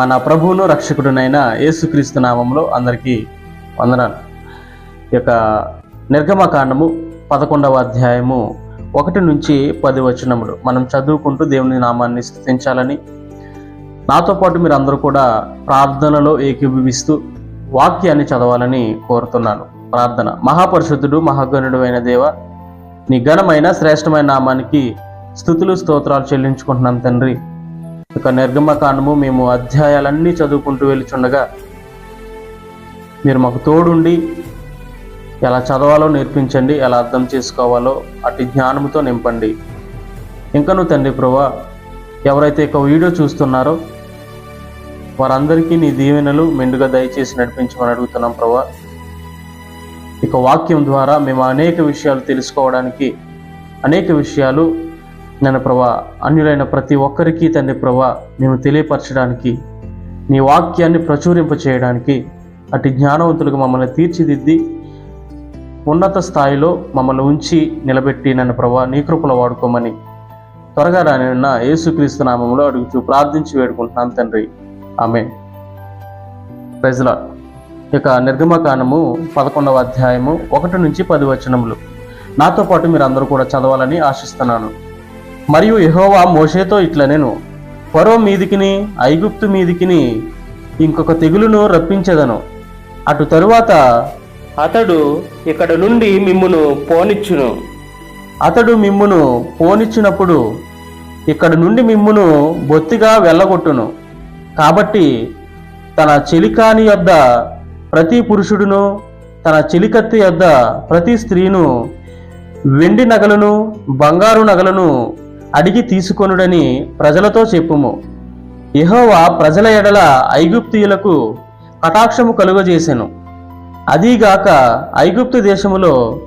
మన ప్రభువును రక్షకుడునైన యేసుక్రీస్తు నామంలో అందరికీ వందనాలు. ఈ యొక్క నిర్గమకాండము పదకొండవ అధ్యాయము ఒకటి నుంచి పది వచనములు. మనం చదువుకుంటూ దేవుని నామాన్ని స్థుతించాలని నాతో పాటు మీరు అందరూ కూడా ప్రార్థనలో ఏకీభవిస్తూ వాక్యాన్ని చదవాలని కోరుతున్నాను. ప్రార్థన. మహాపరిశుద్ధుడు మహాగణుడు అయిన దేవ నీ ఘనమైన శ్రేష్టమైన నామానికి స్థుతులు స్తోత్రాలు చెల్లించుకుంటున్నాం తండ్రి. ఇక నిర్గమకాండము మేము అధ్యాయాలన్నీ చదువుకుంటూ వెళ్ళిచుండగా మీరు మాకు తోడుండి ఎలా చదవాలో నేర్పించండి ఎలా అర్థం చేసుకోవాలో అటు జ్ఞానంతో నింపండి. ఇంకను తండ్రి ప్రభా ఎవరైతే ఇక వీడియో చూస్తున్నారో వారందరికీ నీ దీవెనలు మెండుగా దయచేసి నడిపించమని అడుగుతున్నాం ప్రభా ఇక వాక్యం ద్వారా మేము అనేక విషయాలు తెలుసుకోవడానికి అనేక విషయాలు నేను ప్రభా అన్యులైన ప్రతి ఒక్కరికి తండ్రి ప్రభా నేను తెలియపరచడానికి నీ వాక్యాన్ని ప్రచురింప చేయడానికి అటు జ్ఞానవంతులకు మమ్మల్ని తీర్చిదిద్ది ఉన్నత స్థాయిలో మమ్మల్ని ఉంచి నిలబెట్టి నన్ను ప్రభా నీ కృపలో వాడుకోమని త్వరగా రానిన్న యేసుక్రీస్తు నామంలో అడుగుతూ ప్రార్థించి వేడుకుంటున్నాను తండ్రి. ఆమె ప్రజల ఇక నిర్గమకాండము పదకొండవ అధ్యాయము ఒకటి నుంచి పది వచనములు. నాతో పాటు మీరు అందరూ కూడా చదవాలని ఆశిస్తున్నాను. మరియు యహోవా మోషేతో ఇట్లా నేను. ఫరో మీదికిని ఐగుప్తు మీదికిని ఇంకొక తెగులును రప్పించదను. అటు తరువాత అతడు ఇక్కడ నుండి మిమ్మును పోనిచ్చును. అతడు మిమ్మును పోనిచ్చినప్పుడు ఇక్కడ నుండి మిమ్మును బొత్తిగా వెళ్ళగొట్టును. కాబట్టి తన చెలికాని యొద్ద ప్రతి పురుషుడును తన చెలికత్తి యొద్ద ప్రతి స్త్రీను వెండి నగలను బంగారు నగలను అడిగి తీసుకొనుడని ప్రజలతో చెప్పుము. యహోవా ప్రజల ఎడల ఐగుప్తీయులకు కటాక్షము కలుగజేసెను. అదీగాక ఐగుప్తు దేశములో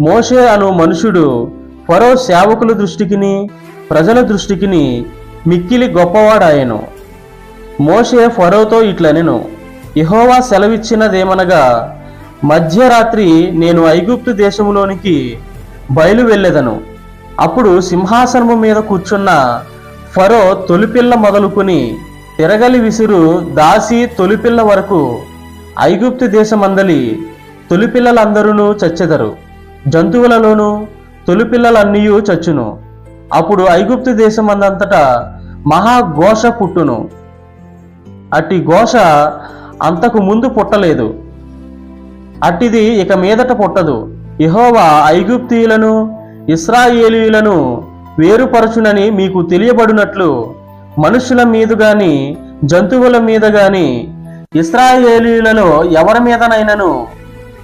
మోషే అను మనుషుడు ఫరో సేవకుల దృష్టికిని ప్రజల దృష్టికిని మిక్కిలి గొప్పవాడాయను. మోషే ఫరోతో ఇట్లనెను ఇహోవా సెలవిచ్చినదేమనగా మధ్యరాత్రి నేను ఐగుప్తు దేశములోనికి బయలు వెళ్ళెదను అప్పుడు సింహాసనము మీద కూర్చున్న ఫరో తొలిపిల్ల మొదలుకొని తిరగలి విసురు దాసి తొలిపిల్ల వరకు ఐగుప్తు దేశమందలి తొలిపిల్లలందరూ చచ్చెదరు. జంతువులలోనూ తొలిపిల్లలన్నీ చచ్చును. అప్పుడు ఐగుప్తు దేశమందంతటా మహాఘోష పుట్టును. అట్టి ఘోష అంతకు ముందు పుట్టలేదు. అట్టిది ఇక మీదట పుట్టదు. ఇహోవా ఐగుప్తీయులను ఇస్రాయేలీలను వేరుపరచునని మీకు తెలియబడినట్లు మనుషుల మీద గాని జంతువుల మీద గాని ఇస్రాయేలీలలో ఎవరి మీదనైనను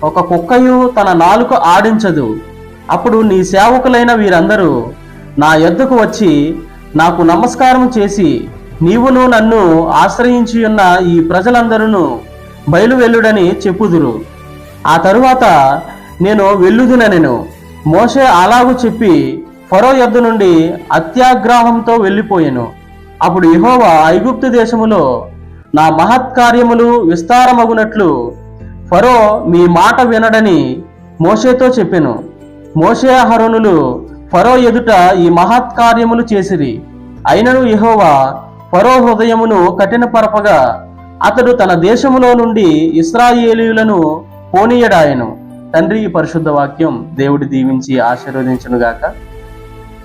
ఒక కుక్కయు తన నాలుక ఆడించదు. అప్పుడు నీ సేవకులైన వీరందరూ నా ఎద్దుకు వచ్చి నాకు నమస్కారం చేసి నీవును నన్ను ఆశ్రయించియున్న ఈ ప్రజలందరూ బయలువెల్లుడని చెప్పుదురు. ఆ తరువాత నేను వెళ్ళుదునెను మోషే అలాగూ చెప్పి ఫరో యొద్ద నుండి అత్యాగ్రహంతో వెళ్ళిపోయాను. అప్పుడు యహోవా ఐగుప్తు దేశములో నా మహత్కార్యములు విస్తారమగునట్లు ఫరో మీ మాట వినడని మోషేతో చెప్పాను. మోషే హరోనులు ఫరో ఎదుట ఈ మహత్కార్యములు చేసిరి. అయినను యహోవా ఫరో హృదయమును కఠినపరపగా అతడు తన దేశములో నుండి ఇస్రాయేలీయులను పోనీయడాయను. తండ్రి ఈ పరిశుద్ధ వాక్యం దేవుడి దీవించి ఆశీర్వదించునుగాక.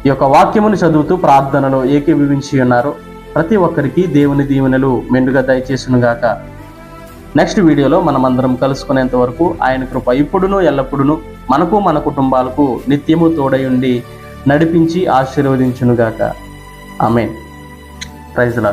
ఈ యొక్క వాక్యమును చదువుతూ ప్రార్థనలో ఏకీభవించి ఉన్నారు ప్రతి ఒక్కరికి దేవుని దీవెనలు మెండుగా దయచేసునుగాక. నెక్స్ట్ వీడియోలో మనమందరం కలుసుకునేంత వరకు ఆయన కృప ఇప్పుడును ఎల్లప్పుడును మనకు మన కుటుంబాలకు నిత్యము తోడై ఉండి నడిపించి ఆశీర్వదించునుగాక. ఆమె ప్రైజ్లా